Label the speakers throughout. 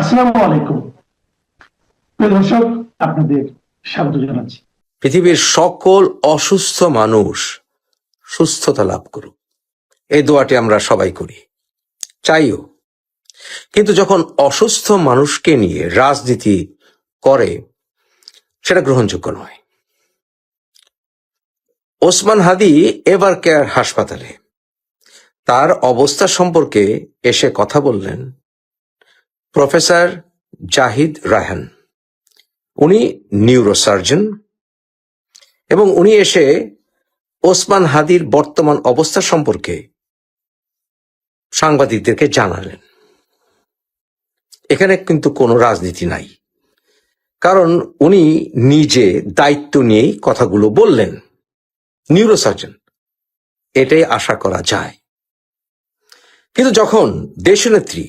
Speaker 1: আসসালামু আলাইকুম। দর্শক, আপনাদের স্বাগত জানাচ্ছি।
Speaker 2: পৃথিবীর সকল অসুস্থ মানুষ সুস্থতা লাভ করুক। এই দোয়াটি আমরা সবাই করি। চাইও। কিন্তু যখন অসুস্থ মানুষকে নিয়ে রাজনীতি করে, সেটা গ্রহণযোগ্য নয়। ওসমান হাদি এবার কেয়ার হাসপাতালে, তার অবস্থা সম্পর্কে এসে কথা বললেন প্রফেসর জাহিদ রায়হান। উনি নিউরোসার্জন এবং উনি এসে ওসমান হাদির বর্তমান অবস্থা সম্পর্কে সাংবাদিকদেরকে জানালেন। এখানে কিন্তু কোনো রাজনীতি নাই। কারণ উনি নিজে দায়িত্ব নিয়েই কথাগুলো বললেন। নিউরোসার্জন, এটাই আশা করা যায়। কিন্তু যখন দেশনেত্রী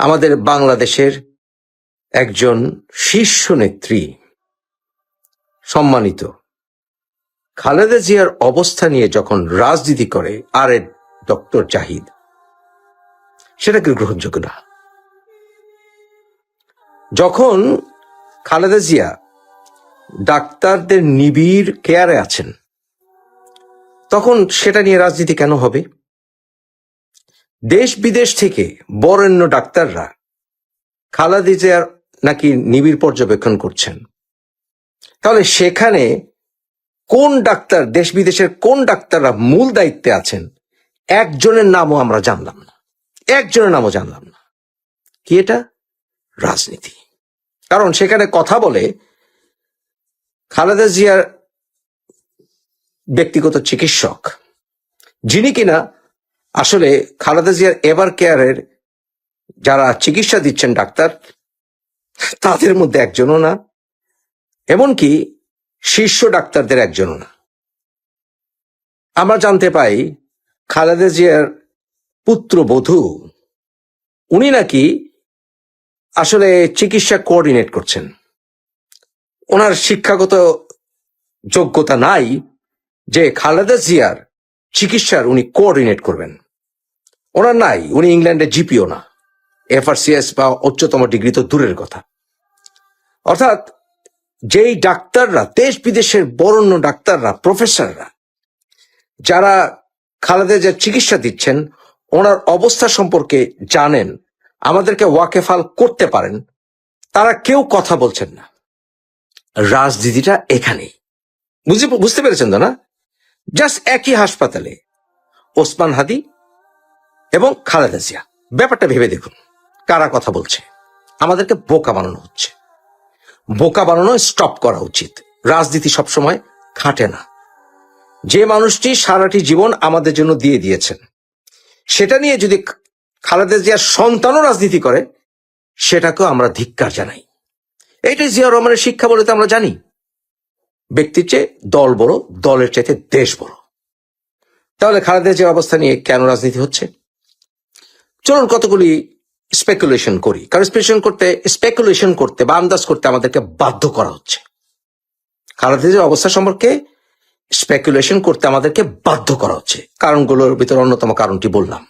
Speaker 2: আমাদের বাংলাদেশের একজন শীর্ষ নেত্রী সম্মানিত। খালেদা জিয়ার অবস্থা নিয়ে যখন রাজনীতি করে আর এ ডক্টর জাহিদ, সেটা কি গ্রহণযোগ্য না? যখন খালেদা জিয়া ডাক্তারদের নিবিড় কেয়ারে আছেন, তখন সেটা নিয়ে রাজনীতি কেন হবে? দেশ বিদেশ থেকে বরেণ্য ডাক্তাররা খালেদা জিয়ার নাকি নিবিড় পর্যবেক্ষণ করছেন। তাহলে সেখানে কোন ডাক্তার, দেশ বিদেশের কোন ডাক্তাররা মূল দায়িত্বে আছেন, একজনের নামও আমরা জানলাম না। একজনের নামও জানলাম না। কি এটা? রাজনীতি। কারণ সেখানে কথা বলে খালেদা জিয়ার ব্যক্তিগত চিকিৎসক, যিনি কিনা আসলে খালেদা জিয়ার এভার কেয়ারের যারা চিকিৎসা দিচ্ছেন ডাক্তার, তাদের মধ্যে একজনও না, এমনকি শীর্ষ ডাক্তারদের একজনও না। আমরা জানতে পাই খালেদা জিয়ার পুত্রবধূ, উনি নাকি আসলে চিকিৎসা কোঅর্ডিনেট করছেন। ওনার শিক্ষাগত যোগ্যতা নাই যে খালেদা জিয়ার চিকিৎসার উনি কোঅর্ডিনেট করবেন। ওনার নাই, উনি ইংল্যান্ডের জিপিও না। এফআরসিএস বা উচ্চতম ডিগ্রি তো দূরের কথা। অর্থাৎ যেই ডাক্তাররা, দেশ বিদেশের বরণ্য ডাক্তাররা, প্রফেসররা, যারা খালেদা যে চিকিৎসা দিচ্ছেন, ওনার অবস্থা সম্পর্কে জানেন, আমাদেরকে ওয়াকেফাল করতে পারেন, তারা কেউ কথা বলছেন না। রাজনীতিটা এখানেই। বুঝতে পেরেছেন তো না? জাস্ট একই হাসপাতালে। ওসমান হাদি এবং খালেদা জিয়া। ব্যাপারটা ভেবে দেখুন, কারা কথা বলছে। আমাদেরকে বোকা বানানো হচ্ছে। বোকা বানানো স্টপ করা উচিত। রাজনীতি সবসময় খাটে না। যে মানুষটি সারাটি জীবন আমাদের জন্য দিয়ে দিয়েছেন, সেটা নিয়ে যদি খালেদা জিয়ার সন্তানও রাজনীতি করে, সেটাকেও আমরা ধিক্কার জানাই। এইটাই জিয়া রহমানের শিক্ষা বলে তো আমরা জানি। ব্যক্তির চেয়ে দল বড়, দলের চাইতে দেশ বড়। তাহলে খালেদা জিয়ার অবস্থা নিয়ে কেন রাজনীতি হচ্ছে? চলুন কতগুলি স্পেকুলেশন করি। কারণ স্পেকুলেশন করতে স্পেকুলেশন করতে বা আন্দাজ করতে আমাদেরকে বাধ্য করা হচ্ছে। খালেদা অবস্থা সম্পর্কে স্পেকুলেশন করতে আমাদেরকে বাধ্য করা হচ্ছে। কারণগুলোর ভিতরে অন্যতম কারণটি বললাম।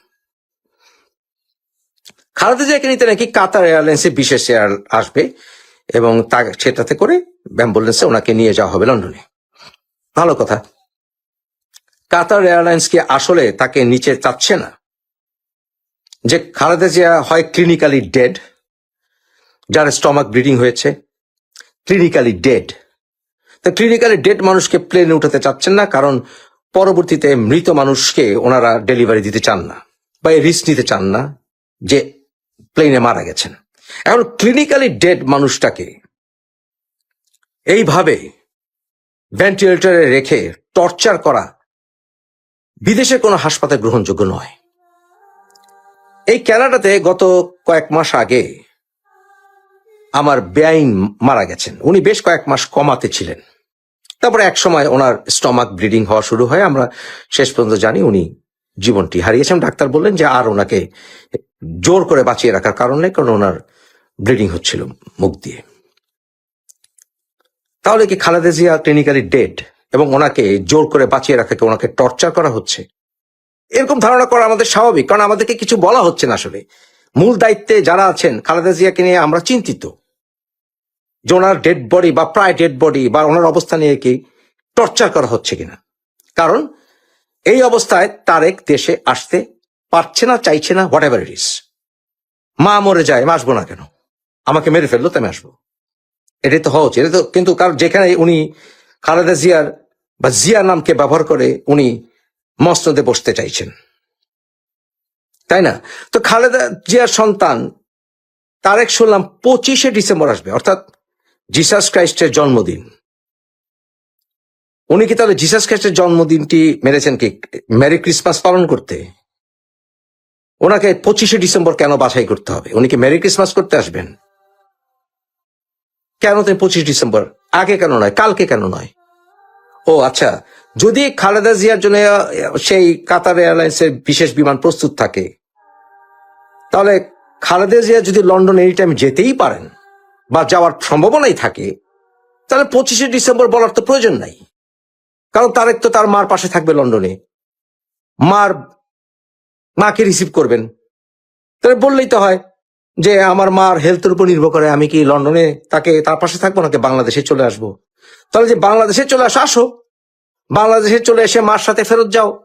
Speaker 2: খালেদা জিয়াকে নিতে নাকি কাতার এয়ারলাইন্সে বিশেষ এয়ার আসবে এবং তা সেটাতে করে অ্যাম্বুলেন্সে ওনাকে নিয়ে যাওয়া হবে লন্ডনে। ভালো কথা। কাতার এয়ারলাইন্স কি আসলে তাকে নিচে চাচ্ছে না? যে খালেদা জিয়া হয় ক্লিনিক্যালি ডেড যার স্টমাক ব্লিডিং হয়েছে ক্লিনিক্যালি ডেড তো ক্লিনিক্যালি ডেড মানুষকে প্লেনে উঠাতে চাচ্ছেন না, কারণ পরবর্তীতে মৃত মানুষকে ওনারা ডেলিভারি দিতে চান না, বা এই রিস্ক নিতে চান না যে প্লেনে মারা গেছেন। এখন ক্লিনিক্যালি ডেড মানুষটাকে এইভাবে ভেন্টিলেটরে রেখে টর্চার করা বিদেশের কোনো হাসপাতাল গ্রহণযোগ্য নয়। এই ক্যানাডাতে গত কয়েক মাস আগে আমার বেআইন মারা গেছেন। উনি বেশ কয়েক মাস কমাতে ছিলেন। তারপরে এক সময় ওনার স্টমাক ব্লিডিং হওয়া শুরু হয়। আমরা শেষ পর্যন্ত জানি উনি জীবনটি হারিয়েছেন। ডাক্তার বললেন যে আর ওনাকে জোর করে বাঁচিয়ে রাখার কারণ নেই, কারণ ওনার ব্লিডিং হচ্ছিল মুখ দিয়ে। তাহলে কি খালেদা জিয়া ক্লিনিক্যালি ডেড এবং ওনাকে জোর করে বাঁচিয়ে রাখাকে ওনাকে টর্চার করা হচ্ছে? এরকম ধারণা করা আমাদের স্বাভাবিক, কারণ আমাদেরকে কিছু বলা হচ্ছে না আসলে। মূল দায়িত্বে যারা আছেন, খালেদা জিয়াকে নিয়ে আমরা চিন্তিত। যে ওনার ডেড বডি বা প্রায় ডেড বডি বা ওনার অবস্থা নিয়ে কি টর্চার করা হচ্ছে কিনা। কারণ এই অবস্থায় তারেক দেশে আসতে পারছে না, চাইছে না হোয়াট এভার ইট ইস মা মরে যায়, আমি আসব না কেন? আমাকে মেরে ফেলল তো আমি আসব। এটাই তো হওয়া উচিত। এটা তো কিন্তু কারণ যেখানে উনি খালেদা জিয়ার বা জিয়া নামকে ব্যবহার করে উনি মসনদে বসতে চাইছেন। তাই না? তো খালেদা জিয়ার সন্তান, তারেক শুনলাম পঁচিশে ডিসেম্বর আসবে, অর্থাৎ জিসাস ক্রাইস্টের জন্মদিন। উনি কি তাহলে জিসাস ক্রাইস্টের জন্মদিনটি মেরেছেন কি? মেরি ক্রিসমাস পালন করতে? ওনাকে পঁচিশে ডিসেম্বর কেন বাছাই করতে হবে? উনি কি মেরি ক্রিসমাস করতে আসবেন? কেন তিনি পঁচিশ ডিসেম্বর? আগে কেন নয়? কালকে কেন নয়? ও আচ্ছা। যদি খালেদা জিয়ার জন্য সেই কাতার এয়ারলাইন্সের বিশেষ বিমান প্রস্তুত থাকে, তাহলে খালেদা জিয়া যদি লন্ডন এনি টাইম যেতেই পারেন বা যাওয়ার সম্ভাবনাই থাকে, তাহলে পঁচিশে ডিসেম্বর বলার তো প্রয়োজন নাই। কারণ তারেক তো তার মার পাশে থাকবে লন্ডনে। মার মাকে রিসিভ করবেন। তাহলে বললেই তো হয় যে, আমার মার হেলথের উপর নির্ভর করে আমি কি লন্ডনে তাকে তার পাশে থাকব নাকি বাংলাদেশে চলে আসব? তাহলে যে বাংলাদেশে চলে আসো আসো। বাংলাদেশে চলে এসে মার সাথে ফেরত যাও।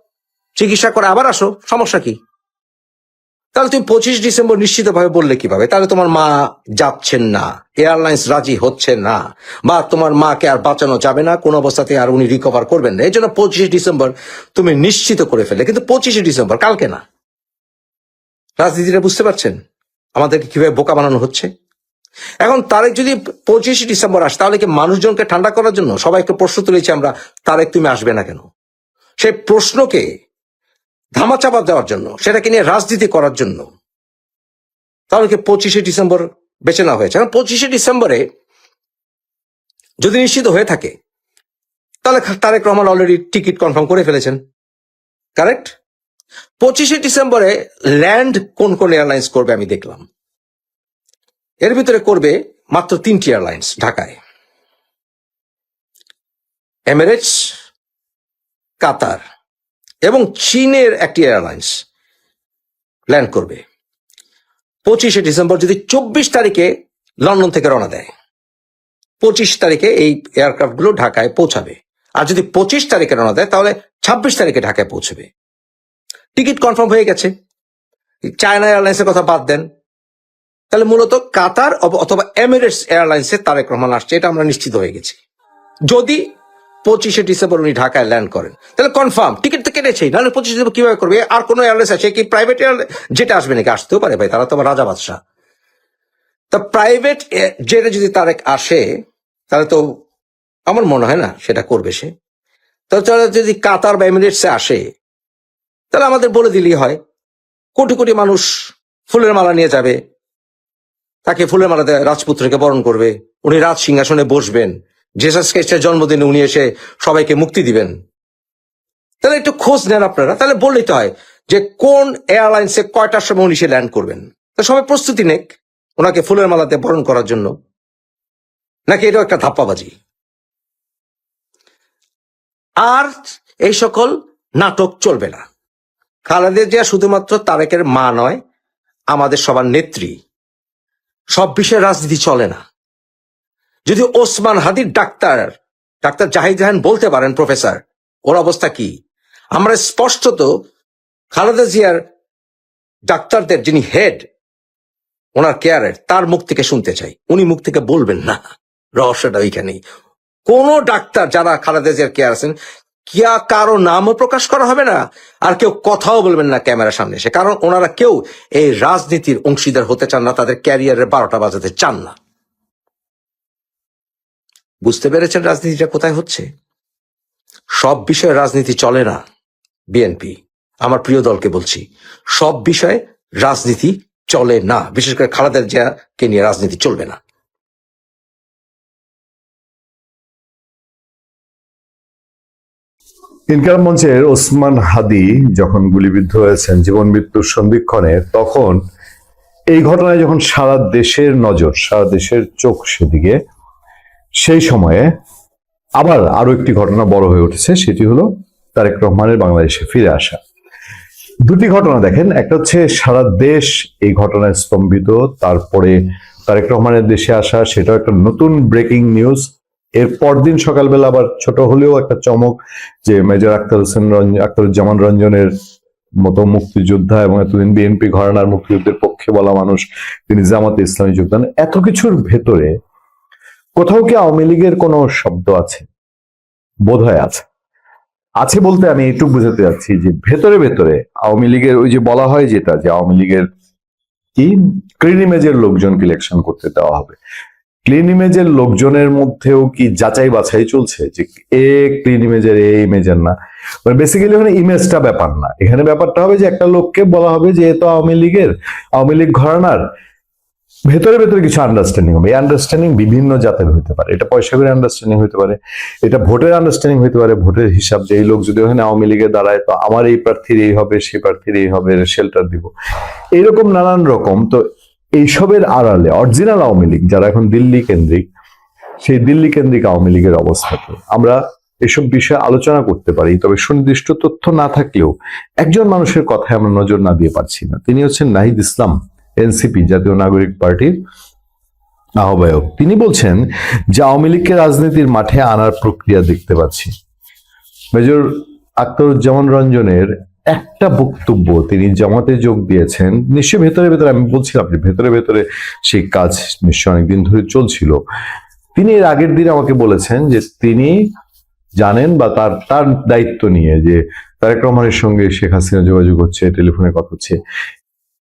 Speaker 2: চিকিৎসা করে আবার আসো, সমস্যা কি? তাহলে তুমি পঁচিশ ডিসেম্বর নিশ্চিতভাবে বললে কীভাবে? তাহলে তোমার মা যাচ্ছেন না, এয়ারলাইন্স রাজি হচ্ছে না, বা তোমার মাকে আর বাঁচানো যাবে না, কোন অবস্থাতে আর উনি রিকভার করবেন না। এই জন্য পঁচিশে ডিসেম্বর তুমি নিশ্চিত করে ফেলে কিন্তু পঁচিশে ডিসেম্বর কালকে না। রাজনীতিটা বুঝতে পারছেন আমাদেরকে কীভাবে বোকা বানানো হচ্ছে? এখন তারেক যদি পঁচিশে ডিসেম্বর আসে, তাহলে কি মানুষজনকে ঠান্ডা করার জন্য সবাই সবাইকে প্রশ্ন তুলেছি আমরা, তারেক তুমি আসবে না কেন? সেই প্রশ্নকে ধামাচাপা দেওয়ার জন্য, সেটাকে নিয়ে রাজনীতি করার জন্য তাহলে কি পঁচিশে ডিসেম্বর বেছে নেওয়া হয়েছে? এখন পঁচিশে ডিসেম্বরে যদি নিশ্চিত হয়ে থাকে, তাহলে Tarek Rahman already ticket confirm করে ফেলেছেন। কারেক্ট পঁচিশে ডিসেম্বরে ল্যান্ড কোন কোন এয়ারলাইন্স করবে আমি দেখলাম। এর ভিতরে করবে মাত্র তিনটি এয়ারলাইন্স ঢাকায়। এমিরেটস, কাতার এবং চীনের একটি এয়ারলাইন্স ল্যান্ড করবে। পঁচিশে ডিসেম্বর যদি চব্বিশ তারিখে লন্ডন থেকে রওনা দেয়, পঁচিশ তারিখে এই এয়ারক্রাফটগুলো ঢাকায় পৌঁছাবে। আর যদি পঁচিশ তারিখে রওনা দেয়, তাহলে ছাব্বিশ তারিখে ঢাকায় পৌঁছবে। টিকিট কনফার্ম হয়ে গেছে। চায়না এয়ারলাইন্সের কথা বাদ দেন। তাহলে মূলত কাতার অথবা এমিরেটস এয়ারলাইন্সে তারেক রহমান আসছে, এটা আমরা নিশ্চিত হয়ে গেছি। যদি পঁচিশে ডিসেম্বর উনি ঢাকায় ল্যান্ড করেন, তাহলে কনফার্ম, টিকিট তো কেটেছেই, নাহলে পঁচিশে ডিসেম্বর কীভাবে করবে? আর কোনো এয়ারলাইন্স আছে কি? প্রাইভেট এয়ারলাইন্স যেটা আসবে নাকি? আসতেও পারে ভাই, তারা তো রাজা বাদশাহ। তা প্রাইভেট জেটে যদি তারেক আসে, তাহলে তো আমার মনে হয় না সেটা করবে সে। তাহলে যদি কাতার বা এমিরেটসে আসে, তাহলে আমাদের বলে দিলেই হয়, কোটি কোটি মানুষ ফুলের মালা নিয়ে যাবে তাকে ফুলের মালা দিয়ে রাজপুত্রকে বরণ করবে। উনি রাজ সিংহাসনে বসবেন। জেসাস ক্রাইস্টের জন্মদিনে উনি এসে সবাইকে মুক্তি দিবেন। তাহলে একটু খোঁজ নেন আপনারা। তাহলে বললেই তো হয় যে কোন এয়ারলাইন্সে কয়টার সময় উনি সে ল্যান্ড করবেন। তো সবাই প্রস্তুতি নেক ওনাকে ফুলের মালাতে বরণ করার জন্য। নাকি এটাও একটা ধাপ্পাবাজি? আর এই সকল নাটক চলবে না। খালেদা জিয়া শুধুমাত্র তারেকের মা নয়, আমাদের সবার নেত্রী। সব বিষয়ে রাজনীতি চলে না। যদি ওসমান হাদির ডাক্তার ডাক্তার জাহিদ জাহান বলতে পারেন, প্রফেসর, ওর অবস্থা কি? আমরা স্পষ্টত খালেদা জিয়ার ডাক্তারদের, যিনি হেড ওনার কেয়ারের তার মুখ থেকে শুনতে চাই। উনি মুখ থেকে বলবেন না। রহস্যটা ওইখানেই। কোন ডাক্তার যারা খালেদা জিয়ার কেয়ার আছেন কিয়া কারও নামও প্রকাশ করা হবে না? আর কেউ কথাও বলবেন না ক্যামেরার সামনে এসে। কারণ ওনারা কেউ এই রাজনীতির অংশীদার হতে চান না, তাদের ক্যারিয়ারের বারোটা বাজাতে চান না। বুঝতে পেরেছেন রাজনীতিটা কোথায় হচ্ছে? সব বিষয়ে রাজনীতি চলে না, বিএনপি। আমার প্রিয় দলকে বলছি, সব বিষয়ে রাজনীতি চলে না। বিশেষ করে খালেদা জিয়াকে নিয়ে রাজনীতি চলবে না।
Speaker 3: ইনকাম মঞ্চের ওসমান হাদি যখন গুলিবিদ্ধ হয়েছেন জীবন মৃত্যুর সন্ধিক্ষণে, তখন এই ঘটনায় যখন সারা দেশের নজর, সারা দেশের চোখ সেদিকে, সেই সময়ে আবার আরও একটি ঘটনা বড় হয়ে উঠেছে, সেটি হলো তারেক রহমানের বাংলাদেশে ফিরে আসা। দুটি ঘটনা দেখেন, একটা হচ্ছে সারা দেশ এই ঘটনায় স্তম্ভিত, তারপরে তারেক রহমানের দেশে আসা, সেটাও একটা নতুন ব্রেকিং নিউজ এর পরদিন সকালবেলা আবার ছোট হলেও একটা চমক যে মেজর আক্তার হোসেন আক্তারুজ্জামান রঞ্জনের মতো মুক্তিযোদ্ধা এবং এতদিন বিএনপি ঘরানার মুক্তিযুদ্ধের পক্ষে বলা মানুষ, তিনি জামাতে ইসলামী যোগদান। এত কিছুর ভেতরে কোথাও কি আওয়ামী লীগের কোনো শব্দ আছে? বোধ হয় আছে। আছে বলতে আমি একটু বুঝাতে যাচ্ছি যে ভেতরে ভেতরে আওয়ামী লীগের ওই যে বলা হয় যেটা যে আওয়ামী লীগের কি? ক্লিন ইমেজের লোকজনকে ইলেকশন করতে দেওয়া হবে। ক্লিন ইমেজের লোকজনের মধ্যেও কি যাচাই বাছাই চলছে? যে এ ক্লিন ইমেজের এ ইমেজের না? মানে বেসিক্যালি ওখানে ইমেজটা ব্যাপার না। এখানে ব্যাপারটা হবে যে একটা লোককে বলা হবে যে এ তো আওয়ামী লীগের, আওয়ামী লীগ ঘরানার। ভেতরে ভেতরে কিছু আন্ডারস্ট্যান্ডিং হবে। এই আন্ডারস্ট্যান্ডিং বিভিন্ন জাতের হতে পারে। এটা পয়সা করে আন্ডারস্ট্যান্ডিং হতে পারে। এটা ভোটের আন্ডারস্ট্যান্ডিং হতে পারে। ভোটের হিসাব যে এই লোক যদি ওখানে আওয়ামী লীগে দাঁড়ায়, তো আমার এই প্রার্থীর এই হবে সেই প্রার্থীর এই হবে শেল্টার দিব। এইরকম নানান রকম। তো এইসবের আড়ালে অরিজিনাল আওয়ামী লীগ, যারা এখন দিল্লি কেন্দ্রিক, সেই দিল্লি কেন্দ্রিক আওয়ামী লীগের অবস্থাকে আমরা এসব বিষয়ে আলোচনা করতে পারি, তবে সুনির্দিষ্ট তথ্য না থাকলেও একজন মানুষের কথায় আমরা নজর না দিয়ে পারছি না। তিনি হচ্ছেন নাহিদ ইসলাম, এনসিপি, জাতীয় নাগরিক পার্টির আহ্বায়ক। তিনি বলছেন যে আওয়ামী লীগকে রাজনীতির মাঠে আনার প্রক্রিয়া দেখতে পাচ্ছি। মেজর আক্তারুজ্জামান রঞ্জনের একটা বক্তব্য তিনি জামাতে যোগ দিয়েছেন, নিশ্চয়ই ভেতরে ভেতরে, আমি বলছিলাম যে ভেতরে ভেতরে সেই কাজ নিশ্চয়ই অনেকদিন ধরে চলছিল। তিনি এর আগের দিন আমাকে বলেছেন যে তিনি জানেন বা তার তার দায়িত্ব নিয়ে যে তারেক রহমানের সঙ্গে শেখ হাসিনা যোগাযোগ হচ্ছে, টেলিফোনে কথা হচ্ছে।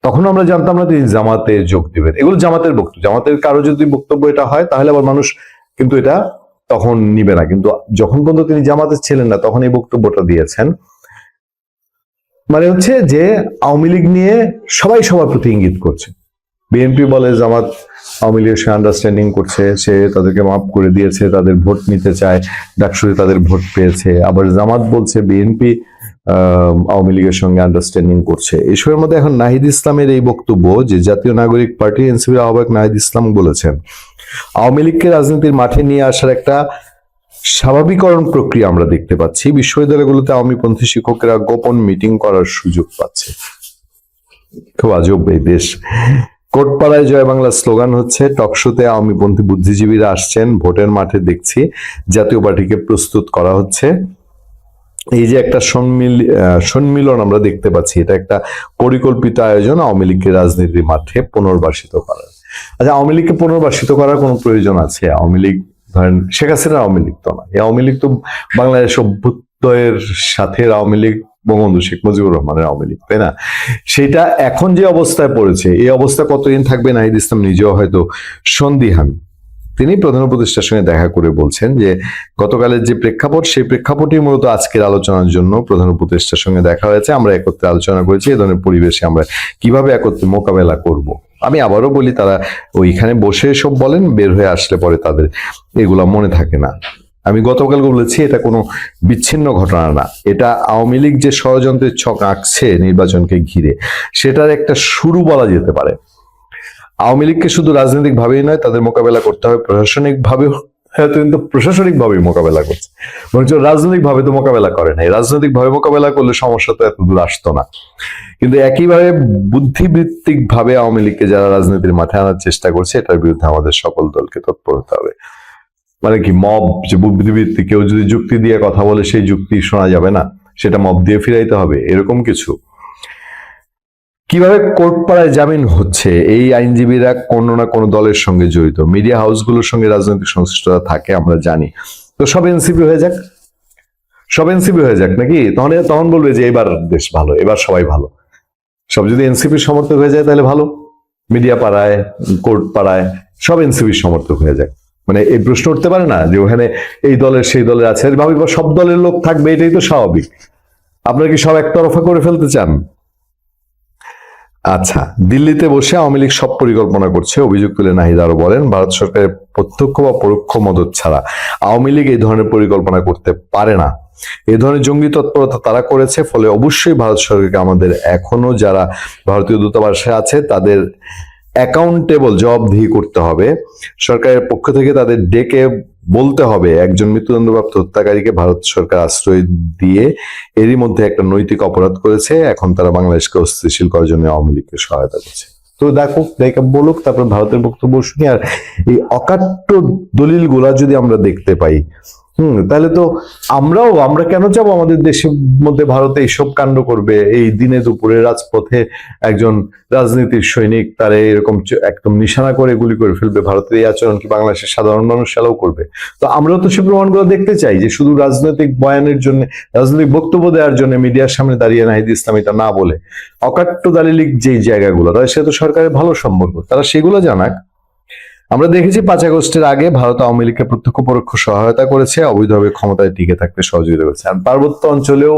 Speaker 3: তখন আমরা জানতাম না তিনি জামাতে যোগ দিবেন। এগুলো জামাতের বক্তব্য জামাতের কারও যদি বক্তব্য এটা হয়, তাহলে আবার মানুষ কিন্তু এটা তখন নিবে না। কিন্তু যখন পর্যন্ত তিনি জামাতে ছিলেন না, তখন এই বক্তব্যটা দিয়েছেন। মানে হচ্ছে যে আওয়ামী লীগ নিয়ে সবাই সবার প্রতি ইঙ্গিত করছে। বিএনপি বলে জামাত আওয়ামী লীগের সঙ্গে আন্ডারস্ট্যান্ডিং করছে, সে তাদেরকে মাফ করে দিয়েছে, তাদের ভোট নিতে চায়, ডাকসুরে তাদের ভোট পেয়েছে। আবার জামাত বলছে বিএনপি আওয়ামী লীগের সঙ্গে আন্ডারস্ট্যান্ডিং করছে। এসবের মধ্যে এখন নাহিদ ইসলামের এই বক্তব্য যে জাতীয় নাগরিক পার্টি, এনসিপির আহ্বায়ক নাহিদ ইসলাম বলেছেন, আওয়ামী লীগকে রাজনীতির মাঠে নিয়ে আসার একটা স্বাভাবিকরণ প্রক্রিয়া আমরা দেখতে পাচ্ছি। বিশ্ববিদ্যালয়গুলোতে আওয়ামীপন্থী শিক্ষকেরা গোপন মিটিং করার সুযোগ পাচ্ছে। খুব আজব এই দেশ। কোটপাড়ায় জয় বাংলা স্লোগান হচ্ছে টকশোতে আওয়ামীপন্থী বুদ্ধিজীবীরা আসছেন, ভোটের মাঠে দেখছি, জাতীয় পার্টিকে প্রস্তুত করা হচ্ছে। এই যে একটা সম্মিল সম্মিলন আমরা দেখতে পাচ্ছি, এটা একটা পরিকল্পিত আয়োজন আওয়ামী লীগকে রাজনীতির মাঠে পুনর্বাসিত করার। আচ্ছা আওয়ামী লীগকে পুনর্বাসিত করার কোনো প্রয়োজন আছে? আওয়ামী লীগ ধরেন শেখ হাসিনা আওয়ামী লীগ তো না। এই আওয়ামী লীগ তো বাংলাদেশ অভ্যুদয়ের সাথে আওয়ামী লীগ বঙ্গবন্ধু শেখ মুজিবুর রহমানের আওয়ামী লীগ, তাই না? সেটা এখন যে অবস্থায় পড়েছে, এই অবস্থা কতদিন থাকবে নাহিদ ইসলাম নিজেও হয়তো সন্দিহান। তিনি প্রধান উপদেষ্টার সঙ্গে দেখা করে বলছেন যে, গতকালের যে প্রেক্ষাপট, সেই প্রেক্ষাপটই মূলত আজকের আলোচনার জন্য প্রধান উপদেষ্টার সঙ্গে দেখা হয়েছে। আমরা একত্রে আলোচনা করেছি এই ধরনের পরিবেশে আমরা কীভাবে একত্রে মোকাবেলা করব। আমি আবারও বলি, তারা ওইখানে বসে সব বলেন, বের হয়ে আসলে পরে তাদের এগুলা মনে থাকে না। আমি গতকাল বলেছি, এটা কোনো বিচ্ছিন্ন ঘটনা না। এটা আওয়ামী লীগ যে ষড়যন্ত্রের ছক আঁকছে নির্বাচনকে ঘিরে, সেটার একটা শুরু বলা যেতে পারে। আওয়ামী লীগকে শুধু রাজনৈতিক ভাবেই নয়, তাদের মোকাবেলা করতে হবে প্রশাসনিক ভাবেও হয়তো কিন্তু প্রশাসনিক ভাবেই মোকাবেলা করছে বরঞ্চ রাজনৈতিক ভাবে তো মোকাবেলা করে নাই। রাজনৈতিক ভাবে মোকাবেলা করলে সমস্যা তো এত দূর আসতো না। কিন্তু একইভাবে বুদ্ধিবৃত্তিক ভাবে আওয়ামী লীগকে যারা রাজনীতির মাঠে আনার চেষ্টা করছে, এটার বিরুদ্ধে আমাদের সকল দলকে তৎপর হতে হবে। মানে কি, মব, যে বুদ্ধিবৃত্তি, কেউ যদি যুক্তি দিয়ে কথা বলে, সেই যুক্তি শোনা যাবে না। সেটা মব দিয়ে ফিরাইতে হবে, এরকম কিছু। কীভাবে কোর্টপাড়ায় জামিন হচ্ছে? এই আইনজীবীরা কোনো না কোনো দলের সঙ্গে জড়িত। মিডিয়া হাউসগুলোর সঙ্গে রাজনৈতিক সংশ্লিষ্টতা থাকে, আমরা জানি। তো সব এনসিপি হয়ে যাক। সব এনসিপি হয়ে যাক নাকি? তখন তখন বলবে যে এবার দেশ ভালো, এবার সবাই ভালো। সব যদি এনসিপির সমর্থক হয়ে যায় তাহলে ভালো। মিডিয়া পাড়ায়, কোর্ট পাড়ায়, সব এনসিপির সমর্থক হয়ে যায় মানে এই প্রশ্ন উঠতে পারে না যে ওখানে এই দলের, সেই দলের আছে। ভাবি, সব দলের লোক থাকবে, এটাই তো স্বাভাবিক। আপনারা কি সব একতরফা করে ফেলতে চান? আচ্ছা দিল্লিতে বসে আওয়ামী লীগ সব পরিকল্পনা করছে, অভিযোগ তুলে নাহিদ আরও বলেন, ভারত সরকারের প্রত্যক্ষ বা পরোক্ষ মদত ছাড়া আওয়ামী লীগ এই ধরনের পরিকল্পনা করতে পারে না। এই ধরনের জঙ্গি তৎপরতা তারা করেছে, ফলে অবশ্যই ভারত সরকারকে আমাদের এখনও যারা ভারতীয় দূতাবাসে আছে, তাদের অ্যাকাউন্টেবল জবাবদিহি করতে হবে। সরকারের পক্ষ থেকে তাদের ডেকে বলতে হবে, একজন মৃত্যুদণ্ডপ্রাপ্ত হত্যাকারীকে ভারত সরকার আশ্রয় দিয়ে এরই মধ্যে একটা নৈতিক অপরাধ করেছে, এখন তারা বাংলাদেশকে অস্থিতিশীল করার জন্য আওয়ামী লীগকে সহায়তা করছে। তো দেখো, দেখা বলুক, তারপর ভারতের বক্তব্য শুনি। আর এই অকাট্য দলিলগুলা যদি আমরা দেখতে পাই হুম, তাহলে তো আমরাও, আমরা কেন যাব আমাদের দেশের মধ্যে ভারতে এইসব কাণ্ড করবে? এই দিনে দুপুরে রাজপথে একজন রাজনীতির সৈনিক তারা এরকম একদম নিশানা করে গুলি করে ফেলবে। ভারতের এই আচরণ কি বাংলাদেশের সাধারণ মানুষ সেলাও করবে? তো আমরাও তো সে প্রমাণগুলো দেখতে চাই যে শুধু রাজনৈতিক বয়ানের জন্য, রাজনৈতিক বক্তব্য দেওয়ার জন্য মিডিয়ার সামনে দাঁড়িয়ে নাহিদ ইসলাম এটা না বলে, অকাট্য দালিলিক যেই জায়গাগুলো, তাদের সাথে সরকারের ভালো সম্পর্ক, তারা সেগুলো জানাক। আমরা দেখেছি পাঁচ আগস্টের আগে ভারত আওয়ামী লীগকে প্রত্যক্ষ পরোক্ষ সহায়তা করেছে, অবৈধভাবে ক্ষমতায় টিকে থাকতে সহযোগিতা করেছে। আর পার্বত্য অঞ্চলেও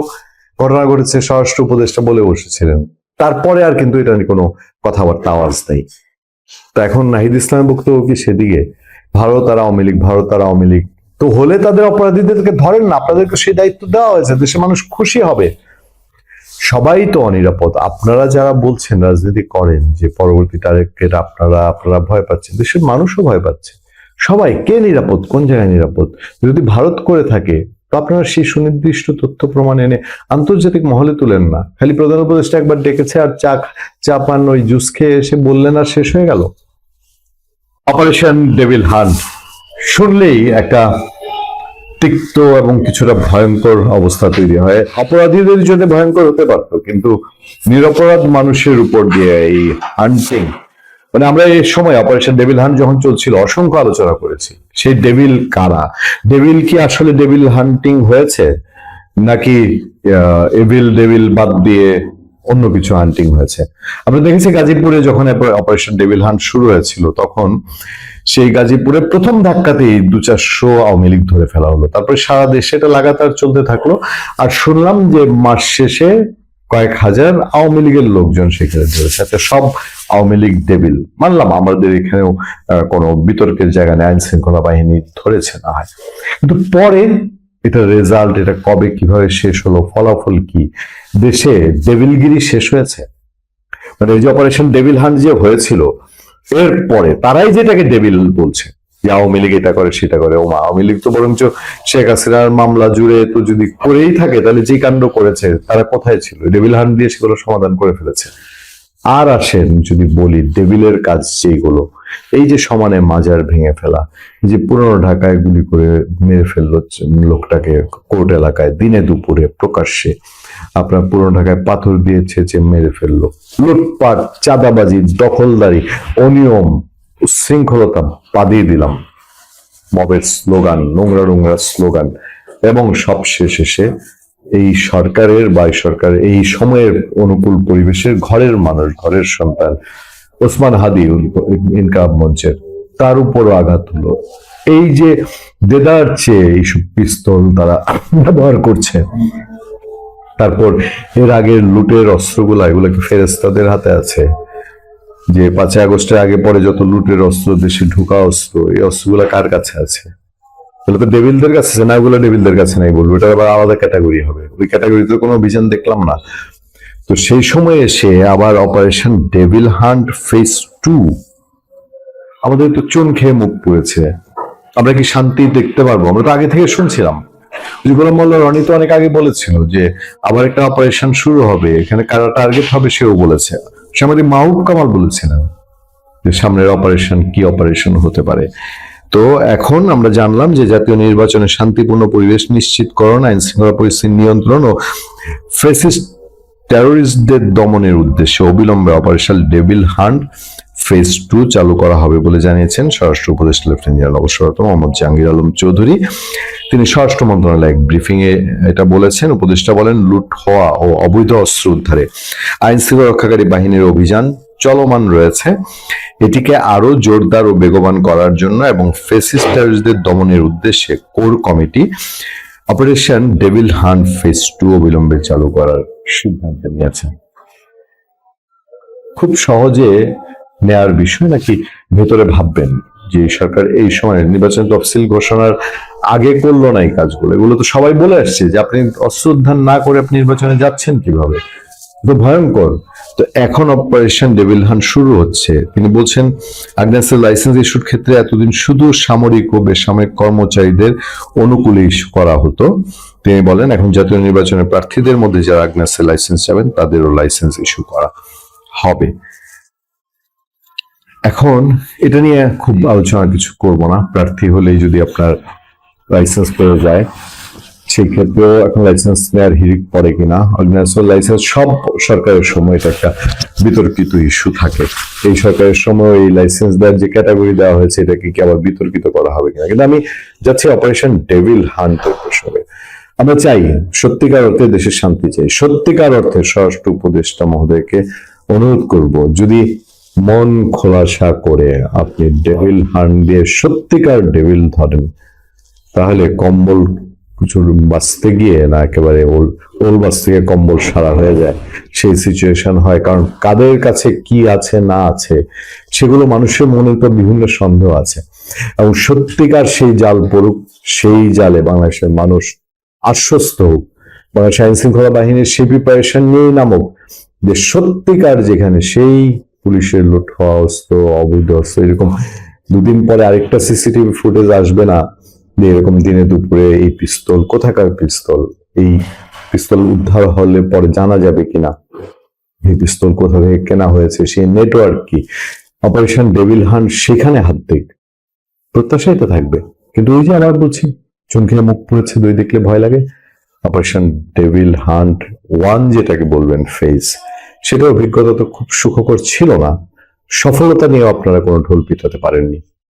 Speaker 3: ঘটনা ঘটেছে, স্বরাষ্ট্র উপদেষ্টা বলে বসেছিলেন। তারপরে আর কিন্তু এটা নিয়ে কোনো কথাবার্তা, আওয়াজ নেই। তো এখন নাহিদ ইসলামের বক্তব্য কি সেদিকে? ভারত আর আওয়ামী লীগ, ভারত আর আওয়ামী লীগ। তো হলে তাদের অপরাধীদেরকে ধরেন না, আপনাদেরকে সেই দায়িত্ব দেওয়া হয়েছে দেশের মানুষ খুশি হবে। সবাই তো অনিরাপদ। আপনারা যারা বলছেন, রাজনীতি করেন, যে পরবর্তী টার্গেট আপনারা আপনারা ভয় পাচ্ছেন, দেশের মানুষও ভয় পাচ্ছে। সবাই, কে নিরাপদ? কোন জায়গায় নিরাপদ? যদি ভারত করে থাকে, তো আপনারা সেই সুনির্দিষ্ট তথ্য প্রমাণ এনে আন্তর্জাতিক মহলে তুলেন না। খালি প্রধান উপদেষ্টা একবার ডেকেছে আর চা চা পান, ওই জুস খেয়ে এসে বললেন আর শেষ হয়ে গেল। Operation devil hunt. শুনলেই একটা তিক্ত এবং কিছুটা ভয়ঙ্কর অবস্থা তৈরি হয়। অপরাধীদের জন্য ভয়ঙ্কর হতে পারতো, কিন্তু নিরপরাধ মানুষের উপর দিয়ে এই হান্টিং মানে আমরা এই সময় অপারেশন ডেভিল হান্ট যখন চলছিল, অসংখ্য আলোচনা করেছি। সেই ডেভিল কারা? ডেভিল কি আসলে ডেভিল হান্টিং হয়েছে? নাকি এভিল ডেভিল বাদ দিয়ে অন্য কিছু হান্টিং হয়েছে। আমরা দেখেছি গাজীপুরে যখন অপারেশন ডেভিল হান্ট শুরু হয়েছিল, তখন সেই গাজীপুরে প্রথম ধাক্কাতেই দু চারশো আওয়ামী লীগ ধরে ফেলা হলো। তারপরে সারা দেশে এটা লাগাতার চলতে থাকল। আর শুনলাম যে মাস শেষে কয়েক হাজার আওয়ামী লীগের লোকজন সেখানে ধরেছে। আচ্ছা সব আওয়ামী লীগ ডেবিল মানলাম আমাদের এখানেও কোনো বিতর্কের জায়গা নেই আইন শৃঙ্খলা বাহিনী ধরেছে না হয়। কিন্তু পরে এটা রেজাল্ট এটা কবে কীভাবে শেষ হলো ফলাফল কি? দেশে ডেভিলগিরি শেষ হয়েছে? মানে এই যে অপারেশন ডেভিল হান্ট যে হয়েছিল এর পরে তারাই যেটাকে ডেভিল বলছে যে আওয়ামী লীগ এটা করে সেটা করে। ও মা, আওয়ামী লীগ তো বরঞ্চ শেখ হাসিনার মামলা জুড়ে তো যদি করেই থাকে তাহলে যে কাণ্ড করেছে তারা কোথায় ছিল? ডেভিল হান্ট দিয়ে সেগুলো সমাধান করে ফেলেছে। আর আসেন যদি বলি ডেভিলের কাজ যেগুলো, এই যে সমানে মাজার ভেঙে ফেলা যে পুরনো ঢাকায় গুলি করে মেরে ফেলল লোকটাকে কোর্ট এলাকায় দিনে দুপুরে প্রকাশ্যে, আপনার পুরনো ঢাকায় পাথর দিয়ে ছেঁচে মেরে ফেলল, লুটপাট, চাঁদাবাজি, দখলদারি, অনিয়ম উচ্ছৃঙ্খলতা বাদিয়ে দিলাম। মবের স্লোগান, নোংরা নোংরা স্লোগান, এবং সবশেষ এসে এই সরকারের বা সরকার, এই সময়ের অনুকূল পরিবেশের ঘরের মানুষ, ঘরের সন্তান ওসমান হাদি ইনকাম মঞ্চের, তার উপরও আঘাত হলো। এই যে দেদার চেয়ে এইসব পিস্তল তারা ব্যবহার করছে, তারপর এর আগের লুটের অস্ত্রগুলা, এগুলো কি ফেরেস্তাদের হাতে আছে? যে পাঁচই আগস্টের আগে পরে যত লুটের অস্ত্র, দেশে ঢুকা অস্ত্র, এই অস্ত্রগুলা কার কাছে আছে? তাহলে তো ডেভিলদের কাছে না ওগুলো ডেভিলদের কাছে নাই বলব এটা আবার আলাদা ক্যাটাগরি হবে। ওই ক্যাটাগরিতে কোনো অভিযান দেখলাম না। তো সেই সময় এসে আবার operation devil hunt phase two আমাদের তো চুন খেয়ে মুখ পড়েছে। আমরা কি শান্তি দেখতে পারব? আমরা তো আগে থেকে শুনছিলাম। গোলাম মোল্লা রনি তো অনেক আগে বলেছিল যে আবার একটা অপারেশন শুরু হবে, এখানে কারা টার্গেট হবে সেও বলেছে। সে আমাদের মাহবুব কামাল বলেছিলেন যে সামনের অপারেশন কি অপারেশন হতে পারে। তো এখন আমরা জানলাম যে জাতীয় নির্বাচনে শান্তিপূর্ণ পরিবেশ, নিশ্চিতকরণ, আইন শৃঙ্খলা পরিস্থিতি নিয়ন্ত্রণ ও ফেসিস্ট টেরোরিস্টদের দমনের উদ্দেশ্যে অবিলম্বে operation devil hunt phase two চালু করা হবে বলে জানিয়েছেন স্বরাষ্ট্র উপদেষ্টা লেফটেন্যান্ট জেনারেল অবসররত মোহাম্মদ জাহাঙ্গীর আলম চৌধুরী। তিনি স্বরাষ্ট্র মন্ত্রণালয় এক ব্রিফিং এ এটা বলেছেন। উপদেষ্টা বলেন, লুট হওয়া ও অবৈধ অস্ত্র উদ্ধারে আইন শৃঙ্খলা রক্ষাকারী বাহিনীর অভিযান চলমান রয়েছে। এটিকে আরও জোরদার ও বেগবান করার জন্য এবং ফেসিস টেররিস্টদের দমনের উদ্দেশ্যে core committee operation devil hunt phase two অবিলম্বে চালু করার সিদ্ধান্ত নিয়েছে। খুব সহজে নেয়ার বিষয় নাকি ভেতরে ভাববেন যে সরকার এই সময় নির্বাচন তফসিল ঘোষণার আগে করল না এই কাজগুলো? এগুলো তো সবাই বলে আসছে যে আপনি অস্ত্র উদ্ধার না করে আপনি নির্বাচনে যাচ্ছেন কীভাবে? তো ভয়ঙ্কর। তো এখন অপারেশন ডেভিল হান্ট শুরু হচ্ছে। তিনি বলছেন আগ্নেসের লাইসেন্স ইস্যুর ক্ষেত্রে এতদিন শুধু সামরিক ও বেসামরিক কর্মচারীদের অনুকূলে ইস্যু করা হতো। তিনি বলেন, এখন জাতীয় নির্বাচনের প্রার্থীদের মধ্যে যারা আগ্নেসের লাইসেন্স যাবেন, তাদেরও লাইসেন্স ইস্যু করা হবে। এখন এটা নিয়ে খুব আলোচনা কিছু করব না। প্রার্থী হলেই যদি আপনার লাইসেন্স পেয়ে যায় সেই ক্ষেত্রেও এখন লাইসেন্স নেওয়ার হিরিক পড়ে কিনা? অর্গানাইজেশন লাইসেন্স সব সরকারের সময় এটা একটা বিতর্কিত ইস্যু থাকে। এই সরকারের সময় এই লাইসেন্স দেওয়ার যে ক্যাটাগরি দেওয়া হয়েছে, এটাকে কি আবার বিতর্কিত করা হবে কিনা? কিন্তু আমি যাচ্ছি অপারেশন ডেভিল হান্টের প্রসঙ্গে। আমরা চাই, সত্যিকার অর্থে দেশের শান্তি চাই। সত্যিকার অর্থে স্বরাষ্ট্র উপদেষ্টা মহোদয়কে অনুরোধ করব, যদি মন খোলাসা করে আপনি ডেভিল হান্ট দিয়ে সত্যিকার ডেভিল ধরেন, তাহলে কম্বল কুচুর বাঁচতে গিয়ে না একেবারে ওল ওল বাস থেকে কম্বল সারা হয়ে যায়, সেই সিচুয়েশন হয়। কারণ কাদের কাছে কি আছে, না আছে, সেগুলো মানুষের মনে তো বিভিন্ন সন্দেহ আছে। এবং সত্যিকার সেই জাল পড়ুক, সেই জালে বাংলাদেশের মানুষ আশ্বস্ত হোক, বাংলাদেশ আইন শৃঙ্খলা বাহিনীর সেই প্রিপারেশন নিয়েই নামুক যে সত্যিকার যেখানে সেই পুলিশের লুট হওয়া অস্ত্র অবৈধ অস্ত্র এরকম দুদিন পরে আরেকটা সিসিটিভি ফুটেজ আসবে না এরকম দিনে দুপুরে এই পিস্তল, কোথাকার পিস্তল? এই পিস্তল উদ্ধার হলে পরে জানা যাবে কিনা? এই পিস্তল কোথা থেকে কেনা হয়েছে? সেই নেটওয়ার্ক কি? অপারেশন ডেভিল হান্ট সেখানে হাত দিক প্রত্যাশাই তো থাকবে। কিন্তু ওই যে আবার বলছি চমকে মুখ পড়েছে, দুই দেখলে ভয় লাগে। অপারেশন ডেভিল হান্ট ওয়ান যেটাকে বলবেন ফেস সেটা অভিজ্ঞতা তো খুব সুখকর ছিল না। সফলতা নিয়ে আপনারা কোনো ঢোল পিটাতে পারেননি।